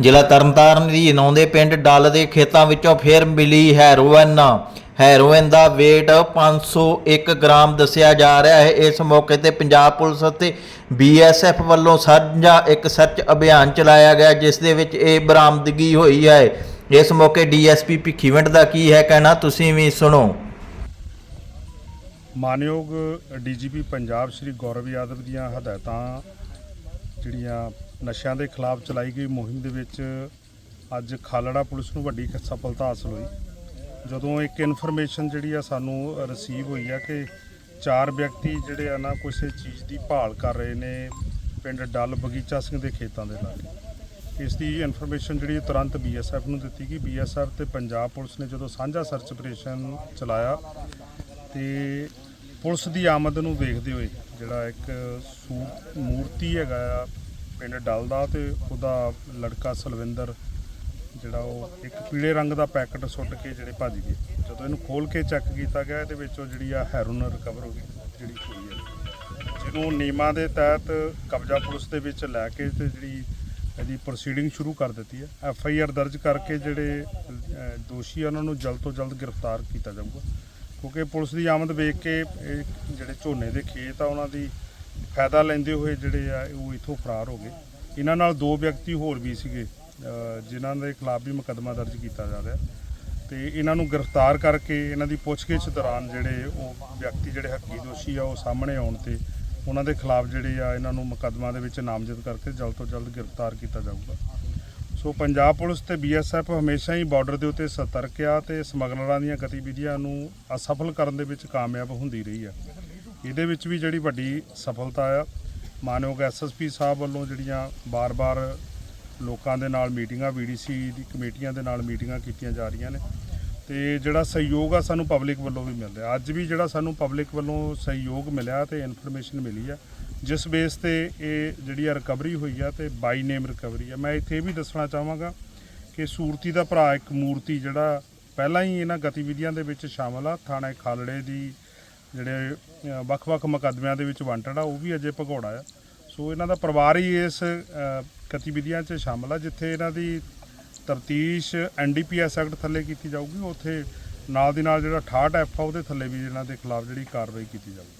ਜ਼ਿਲ੍ਹਾ ਤਰਨਤਾਰਨ ਦੀ ਨੌਂਦੇ ਪਿੰਡ ਡੱਲ ਦੇ ਖੇਤਾਂ ਵਿੱਚੋਂ ਫੇਰ ਮਿਲੀ ਹੈਰੋਇਨ ਹੈਰੋਇਨ ਦਾ weight 501 ਗ੍ਰਾਮ ਦੱਸਿਆ ਜਾ ਰਿਹਾ ਹੈ। ਇਸ ਮੌਕੇ ਤੇ ਪੰਜਾਬ ਪੁਲਿਸ ਅਤੇ ਬੀਐਸਐਫ ਵੱਲੋਂ ਸਾਂਝਾ ਇੱਕ ਸਰਚ ਅਭਿਆਨ ਚਲਾਇਆ ਗਿਆ, ਜਿਸ ਦੇ ਵਿੱਚ ਇਹ ਬਰਾਮਦਗੀ ਹੋਈ ਹੈ। ਇਸ ਮੌਕੇ ਡੀਐਸਪੀ ਭਿੱਖੀਵਿੰਡ ਦਾ ਕੀ ਹੈ ਕਹਿਣਾ, ਤੁਸੀਂ ਵੀ ਸੁਣੋ। ਮਾਨਯੋਗ ਡੀਜੀਪੀ ਪੰਜਾਬ ਸ਼੍ਰੀ ਗੌਰਵ ਯਾਦਵ ਦੀਆਂ ਹਦਾਇਤਾਂ ਜਿਹੜੀਆਂ ਨਸ਼ਿਆਂ ਦੇ ਖਿਲਾਫ ਚਲਾਈ ਗਈ ਮੁਹਿੰਮ ਦੇ ਵਿੱਚ ਅੱਜ ਖਾਲੜਾ ਪੁਲਿਸ ਨੂੰ ਵੱਡੀ ਸਫਲਤਾ ਹਾਸਲ ਹੋਈ। ਜਦੋਂ ਇੱਕ ਇਨਫੋਰਮੇਸ਼ਨ ਜਿਹੜੀ ਆ ਸਾਨੂੰ ਰਿਸੀਵ ਹੋਈ ਆ ਕਿ ਚਾਰ ਵਿਅਕਤੀ ਜਿਹੜੇ ਆ ਨਾ ਕਿਸੇ ਚੀਜ਼ ਦੀ ਭਾਲ ਕਰ ਰਹੇ ਨੇ ਪਿੰਡ ਡੱਲ ਬਗੀਚਾ ਸਿੰਘ ਦੇ ਖੇਤਾਂ ਦੇ ਲਾਗੇ। ਇਸ ਦੀ ਇਨਫੋਰਮੇਸ਼ਨ ਜਿਹੜੀ ਤੁਰੰਤ ਬੀਐਸਐਫ ਨੂੰ ਦਿੱਤੀ ਗਈ। ਬੀਐਸਐਫ ਤੇ ਪੰਜਾਬ ਪੁਲਿਸ ਨੇ ਜਦੋਂ ਸਾਂਝਾ ਸਰਚ ਆਪਰੇਸ਼ਨ ਚਲਾਇਆ ਤੇ ਪੁਲਿਸ ਦੀ ਆਮਦ ਨੂੰ ਵੇਖਦੇ ਹੋਏ ਜਿਹੜਾ ਇੱਕ ਸੂ- ਮੂਰਤੀ ਹੈਗਾ ਆ, ਪਿੰਡ ਡਲ ਦਾ ਤੇ ਉਹਦਾ ਲੜਕਾ ਸਲਵਿੰਦਰ, ਜਿਹੜਾ ਉਹ ਇੱਕ ਪੀਲੇ ਰੰਗ ਦਾ ਪੈਕਟ ਸੁੱਟ ਕੇ ਜਿਹੜੇ ਭੱਜ ਗਏ। ਜਦੋਂ ਇਹਨੂੰ ਖੋਲ ਕੇ ਚੈੱਕ ਕੀਤਾ ਗਿਆ, ਇਹਦੇ ਵਿੱਚੋਂ ਜਿਹੜੀ ਆ ਹੈਰੋਨ ਰਿਕਵਰ ਹੋ ਗਈ, ਜਿਹੜੀ ਹੋਈ। ਹੈ ਜਿਹਨੂੰ ਨਿਯਮਾਂ ਦੇ ਤਹਿਤ ਕਬਜ਼ਾ ਪੁਲਿਸ ਦੇ ਵਿੱਚ ਲੈ ਕੇ ਤੇ ਜਿਹੜੀ ਇਹਦੀ ਪ੍ਰੋਸੀਡਿੰਗ ਸ਼ੁਰੂ ਕਰ ਦਿੱਤੀ ਹੈ। ਐਫ ਆਈ ਆਰ ਦਰਜ ਕਰਕੇ ਜਿਹੜੇ ਦੋਸ਼ੀ ਆ, ਉਹਨਾਂ ਨੂੰ ਜਲਦ ਤੋਂ ਜਲਦ ਗ੍ਰਿਫਤਾਰ ਕੀਤਾ ਜਾਊਗਾ। ਕਿਉਂਕਿ ਪੁਲਿਸ ਦੀ ਆਮਦ ਵੇਖ ਕੇ ਇਹ ਜਿਹੜੇ ਝੋਨੇ ਦੇ ਖੇਤ ਆ, ਉਹਨਾਂ ਦੀ ਫਾਇਦਾ ਲੈਂਦੇ ਹੋਏ ਜਿਹੜੇ ਆ, ਉਹ ਇਥੋਂ ਫਰਾਰ ਹੋ ਗਏ। ਇਹਨਾਂ ਨਾਲ ਦੋ ਵਿਅਕਤੀ ਹੋਰ ਵੀ ਸੀਗੇ ਜਿਨ੍ਹਾਂ ਦੇ ਖਿਲਾਫ ਵੀ ਮੁਕੱਦਮਾ ਦਰਜ ਕੀਤਾ ਜਾ ਰਿਹਾ। ਤੇ ਇਹਨਾਂ ਨੂੰ ਗ੍ਰਿਫਤਾਰ ਕਰਕੇ ਇਹਨਾਂ ਦੀ ਪੁੱਛਗਿੱਛ ਦੌਰਾਨ ਜਿਹੜੇ ਉਹ ਵਿਅਕਤੀ ਜਿਹੜੇ ਹੱਕੀ ਦੋਸ਼ੀ ਆ, ਉਹ ਸਾਹਮਣੇ ਆਉਣ ਤੇ ਉਹਨਾਂ ਦੇ ਖਿਲਾਫ ਜਿਹੜੇ ਆ, ਇਹਨਾਂ ਨੂੰ ਮੁਕੱਦਮਾ ਦੇ ਵਿੱਚ ਨਾਮਜ਼ਦ ਕਰਕੇ ਜਲਦ ਤੋਂ ਜਲਦ ਗ੍ਰਿਫਤਾਰ ਕੀਤਾ ਜਾਊਗਾ। ਸੋ ਪੰਜਾਬ ਪੁਲਿਸ ਤੇ ਬੀਐਸਐਫ ਹਮੇਸ਼ਾ ਹੀ ਬਾਰਡਰ ਦੇ ਉੱਤੇ ਸਤਰਕ ਆ ਤੇ ਸਮਗਲਰਾਂ ਦੀਆਂ ਗਤੀਵਿਧੀਆਂ ਨੂੰ ਅਸਫਲ ਕਰਨ ਦੇ ਵਿੱਚ ਕਾਮਯਾਬ ਹੁੰਦੀ ਰਹੀ ਆ। ਇਹਦੇ ਵਿੱਚ ਵੀ ਜਿਹੜੀ ਵੱਡੀ ਸਫਲਤਾ ਆ, ਮਾਨਯੋਗ ਐਸਐਸਪੀ ਸਾਹਿਬ ਵੱਲੋਂ ਜਿਹੜੀਆਂ ਬਾਰ-ਬਾਰ ਲੋਕਾਂ ਦੇ ਨਾਲ ਮੀਟਿੰਗਾਂ ਵੀਡੀਸੀ ਦੀ ਕਮੇਟੀਆਂ ਦੇ ਨਾਲ ਮੀਟਿੰਗਾਂ ਕੀਤੀਆਂ ਜਾ ਰਹੀਆਂ ਨੇ ਤੇ ਜਿਹੜਾ ਸਹਿਯੋਗ ਆ ਸਾਨੂੰ ਪਬਲਿਕ ਵੱਲੋਂ ਵੀ ਮਿਲ ਰਿਹਾ। ਅੱਜ ਵੀ ਜਿਹੜਾ ਸਾਨੂੰ ਪਬਲਿਕ ਵੱਲੋਂ ਸਹਿਯੋਗ ਮਿਲਿਆ ਤੇ ਇਨਫੋਰਮੇਸ਼ਨ ਮਿਲੀ ਆ ਜਿਸ ਬੇਸ ਤੇ ਇਹ ਜਿਹੜੀ ਆ ਰਿਕਵਰੀ ਹੋਈ ਆ ਤੇ ਬਾਈ ਨੇਮ ਰਿਕਵਰੀ ਆ। ਮੈਂ ਇੱਥੇ ਇਹ ਵੀ ਦੱਸਣਾ ਚਾਹਾਂਗਾ ਕਿ ਸੂਰਤੀ ਦਾ ਭਰਾ ਇੱਕ ਮੂਰਤੀ ਜਿਹੜਾ ਪਹਿਲਾਂ ਹੀ ਇਹਨਾਂ ਗਤੀਵਿਧੀਆਂ ਦੇ ਵਿੱਚ ਸ਼ਾਮਲ ਆ, ਥਾਣੇ ਖਾਲੜੇ ਦੀ ਜਿਹੜੇ ਵੱਖ-ਵੱਖ ਮੁਕੱਦਮਿਆਂ ਦੇ ਵਿੱਚ ਵਾਂਟਡ ਆ, ਉਹ ਵੀ ਅਜੇ ਭਗੌੜਾ ਆ। ਸੋ ਇਹਨਾਂ ਦਾ ਪਰਿਵਾਰ ਹੀ ਇਸ ਗਤੀਵਿਧੀਆਂ 'ਚ ਸ਼ਾਮਲ ਆ, ਜਿੱਥੇ ਇਹਨਾਂ ਦੀ ਤਫਤੀਸ਼ ਐਨਡੀਪੀਐਸ ਐਕਟ ਥੱਲੇ ਕੀਤੀ ਜਾਊਗੀ। ਉੱਥੇ ਨਾਲ ਦੀ ਨਾਲ ਜਿਹੜਾ 68 ਐਫ ਆ, ਉਹਦੇ ਥੱਲੇ ਵੀ ਇਹਨਾਂ ਦੇ ਖਿਲਾਫ ਜਿਹੜੀ ਕਾਰਵਾਈ ਕੀਤੀ ਜਾਊਗੀ।